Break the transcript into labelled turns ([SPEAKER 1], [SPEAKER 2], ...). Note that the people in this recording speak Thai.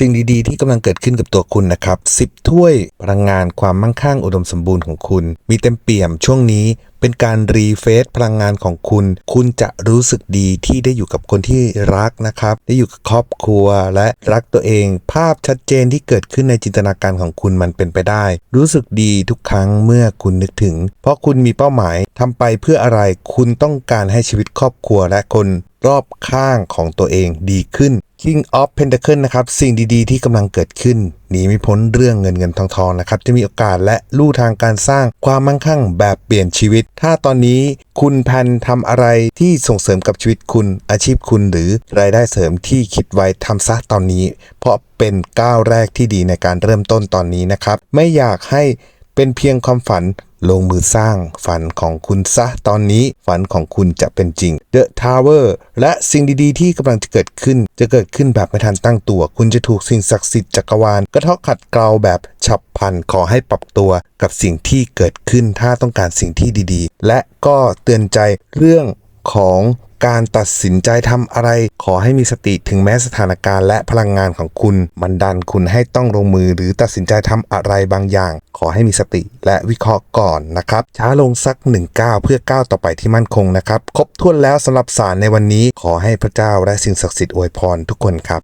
[SPEAKER 1] สิ่งดีๆ ที่กำลังเกิดขึ้นกับตัวคุณนะครับ10 ถ้วยพลังงานความมั่งคั่งอุดมสมบูรณ์ของคุณ มีเต็มเปี่ยมช่วงนี้เป็นการรีเฟซพลังงานของคุณ คุณจะรู้สึกดีที่ได้อยู่กับคนที่รักนะครับ ได้อยู่กับครอบครัวและรักตัวเอง ภาพชัดเจนที่เกิดขึ้นในจินตนาการของคุณมันเป็นไปได้ รู้สึกดีทุกครั้งเมื่อคุณนึกถึง เพราะคุณมีเป้าหมายทำไปเพื่ออะไร คุณต้องการให้ชีวิตครอบครัวและคน รอบข้างของตัวเองดีขึ้น King of Pentacle นะครับ สิ่งดีๆ ที่กำลังเกิดขึ้นหนีไม่พ้นเรื่องเงินเงินทองทองนะครับ จะมีโอกาสและลู่ทางการสร้างความมั่งคั่งแบบเปลี่ยนชีวิต ถ้าตอนนี้คุณแพนทำอะไรที่ส่งเสริมกับชีวิตคุณอาชีพคุณหรือรายได้เสริมที่คิดไว้ทำซะตอนนี้ เพราะเป็นก้าวแรกที่ดีในการเริ่มต้นตอนนี้นะครับ ไม่อยากให้ เป็นเพียงความฝันลงมือสร้างฝันของคุณซะตอนนี้ฝันของคุณจะเป็นจริง The Tower และสิ่งดีๆ ที่กำลังจะเกิดขึ้น จะเกิดขึ้นแบบไม่ทันตั้งตัว คุณจะถูกสิ่งศักดิ์สิทธิ์จักรวาลกระทาะขัดเกลาแบบฉับพลันขอให้ปรับตัวกับสิ่งที่เกิดขึ้นถ้าต้องการสิ่งที่ดีๆ และก็เตือนใจเรื่องของ การตัดสินใจทำอะไร ขอให้มีสติถึงแม้สถานการณ์และพลังงานของคุณ มันดันคุณให้ต้องลงมือหรือตัดสินใจทำอะไรบางอย่าง ขอให้มีสติและวิเคราะห์ก่อนนะครับ ช้าลงสักหนึ่งก้าวเพื่อก้าวต่อไปที่มั่นคงนะครับ ครบถ้วนแล้วสำหรับสารในวันนี้ ขอให้พระเจ้าและสิ่งศักดิ์สิทธิ์อวยพรทุกคนครับ